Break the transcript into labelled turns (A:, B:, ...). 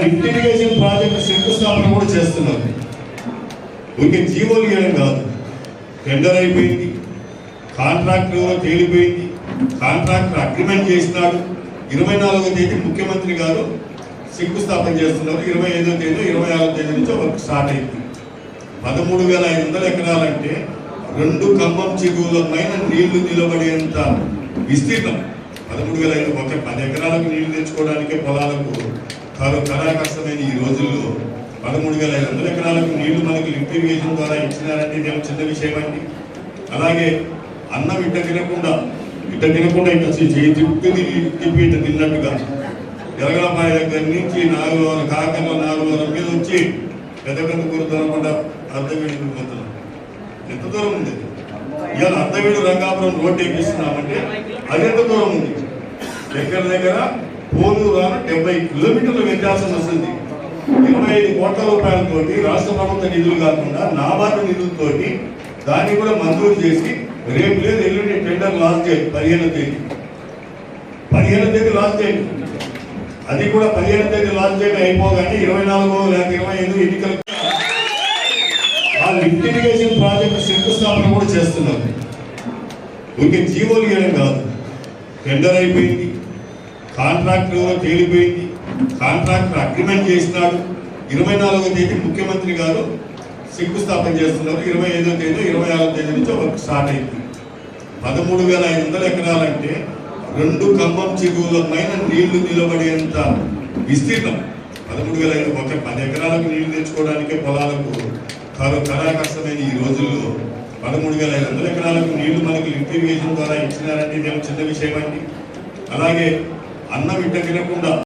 A: Project శంకుస్థాపన కూడా చేస్తున్నారు. ఊరికే జీవోలు ఇవ్వడం కాదు. టెండర్ అయిపోయింది. కాంట్రాక్ట్ తేలిపోయింది. కాంట్రాక్టర్ అగ్రిమెంట్ చేసినాడు. ఇరవై నాలుగో తేదీ ముఖ్యమంత్రి గారు శంకుస్థాపన చేస్తున్నారు. ఇరవై ఐదో తేదీ ఇరవై ఆరో తేదీ నుంచి వర్క్ స్టార్ట్ అయింది. పదమూడు వేల ఐదు వందల ఎకరాలంటే రెండు ఖమ్మం చెరువుల పైన నీళ్ళు నిలబడేంత విస్తీర్ణం. పదమూడు వేల ఐదు ఒక పది ఎకరాలకు నీళ్ళు తెచ్చుకోవడానికి పొలాలకు కాదు కళాకష్టమైన ఈ రోజుల్లో పదమూడు వేల ఐదు వందల ఎకరాలకు నీళ్ళు మనకి లిఫ్ట్ ఇరిగేషన్ ద్వారా ఇచ్చినారంటే ఇదేమో చిన్న విషయం అండి. అలాగే అన్నం ఇట్ట తినకుండా ఇట్ట తినకుండా ఇట్ట చేయి తిప్పి తిప్పి ఇట్ట తిన్నట్టుగా ఎరగలపాయ దగ్గర నుంచి నాలుగు కాకర్ల నాలుగు మీద వచ్చి పెద్ద పెద్ద కూర దొరకకుండా అర్ధవీడికి పోతున్నాం. ఎంత దూరం ఉంది? ఇవాళ అర్ధవీడు రంగాపురం రోడ్డు వేపిస్తున్నామంటే అది ఎంత దూరం ఉంది? దగ్గర దగ్గర? పోలూరు డెబ్బై కిలోమీటర్ల వ్యత్యాసం వస్తుంది. ఇరవై ఐదు కోట్ల రూపాయలతో రాష్ట్ర ప్రభుత్వ నిధులు కాకుండా నాబార్డు నిధులతో దాన్ని కూడా మంజూరు చేసి రేపు లేదు ఎల్లుండి టెండర్ లాస్ట్ చేయండి పదిహేను తేదీ. పదిహేను తేదీ లాస్ట్ చేయండి అది కూడా పదిహేను తేదీ లాస్ట్ చేయడం అయిపోగానే ఇరవై నాలుగో లేక ఇరవై ఐదు ఎన్నికలు. ఆ లిఫ్ట్ ఇరిగేషన్ ప్రాజెక్టు శంకుస్థాపన కూడా చేస్తున్నారు ఊరికే జీవోలు ఇవ్వడం కాదు. టెండర్ అయిపోయింది. కాంట్రాక్ట్ తేలిపోయింది. కాంట్రాక్టర్ అగ్రిమెంట్ చేసినాడు. ఇరవై నాలుగో తేదీ ముఖ్యమంత్రి గారు శంకుస్థాపన చేస్తున్నారు. ఇరవై ఐదో తేదీ ఇరవై ఆరో తేదీ నుంచి వర్క్ స్టార్ట్ అయింది. పదమూడు వేల ఐదు వందల ఎకరాలంటే రెండు ఖమ్మం చెరువుల పైన నీళ్ళు నిలబడేంత విస్తీర్ణం. పదమూడు వేల ఐదు ఒక పది ఎకరాలకు నీళ్ళు తెచ్చుకోవడానికే పొలాలకు కరు కరాకష్టమైన ఈ రోజుల్లో పదమూడు వేల ఐదు వందల ఎకరాలకు నీళ్ళు మనకి లిఫ్ట్ ఇరిగేషన్ ద్వారా ఇచ్చినారంటే ఇదేమో చిన్న విషయం అండి. అలాగే అన్నం ఇట్ట తినకుండా